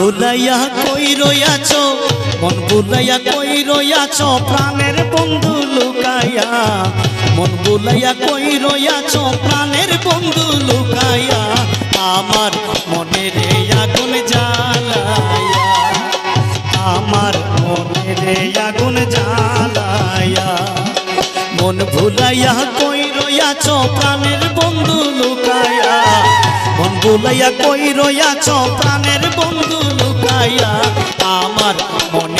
ভুলাইয়া কই রইয়াছ? মন ভুলাইয়া কই রইয়াছ? প্রাণের বন্ধু লুকাইয়া। মন ভুলাইয়া কই রইয়াছ? প্রাণের বন্ধু লুকাইয়া। আমার মনের আগুন জ্বালাইয়া। আমার মনের আগুন জ্বালাইয়া। মন ভুলাইয়া কই রইয়াছ? প্রাণের বন্ধু লুকাইয়া। ভুলাইয়া কই রইয়াছ প্রাণের বন্ধু লুকাইয়া। আমার মনের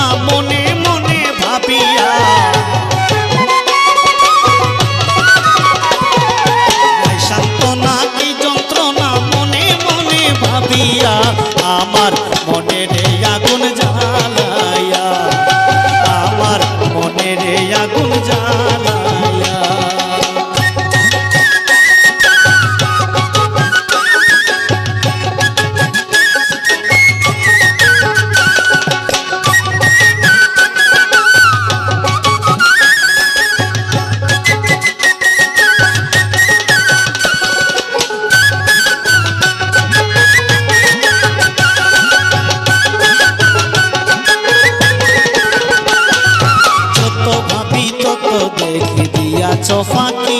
দেখি দিয়াছ ফাঁকি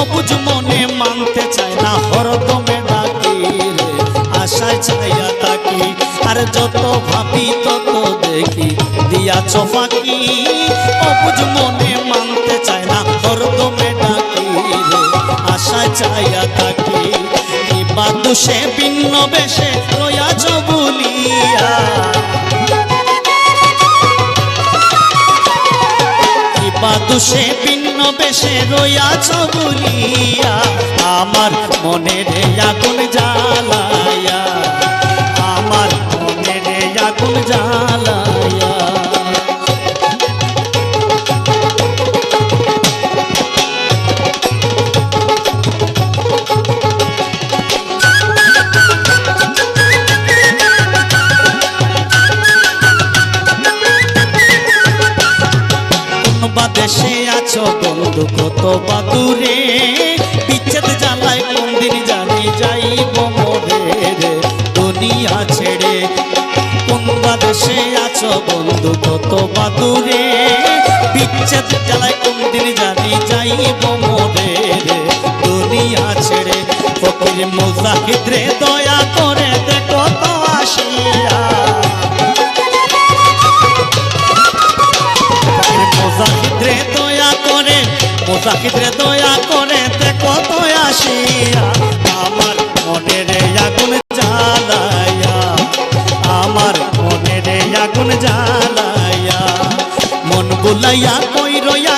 অবুঝ মনে মানতে চায় না, হরদমে ডাকি রে। আশায় ছাইয়া থাকি, আর যত ভাবি তত দেখি দিয়াছ ফাঁকি অবুঝ মনে মানতে চায় না, হরদমে ডাকি রে। আশায় ছাইয়া থাকি কিবা দোষে ভিন্ন বেশে রয়াজ বলিয়া কিবা দোষে ভিন্ন বেশে রইয়াছ বলিয়া আমার মনের আগুন জ্বালাইয়া বন্ধু, কত বা দূরে বিচ্ছেদ জ্বালায় কোন দিন জানি যাইব মরে দুনিয়া ছেড়ে কোন বা দেশে আছো বন্ধু, কত বা দূরে বিচ্ছেদ জ্বালায় কোন দিন জানি যাইব মরে দুনিয়া ছেড়ে ফকির মুজাহিদ রে দয়া করে দেখো। মোজাহিদরে দয়া করে তে কত আসিয়া আমার মনের আগুন জ্বালাইয়া, আমার মনের আগুন জ্বালাইয়া, মন বুলাইয়া কই রইয়াছে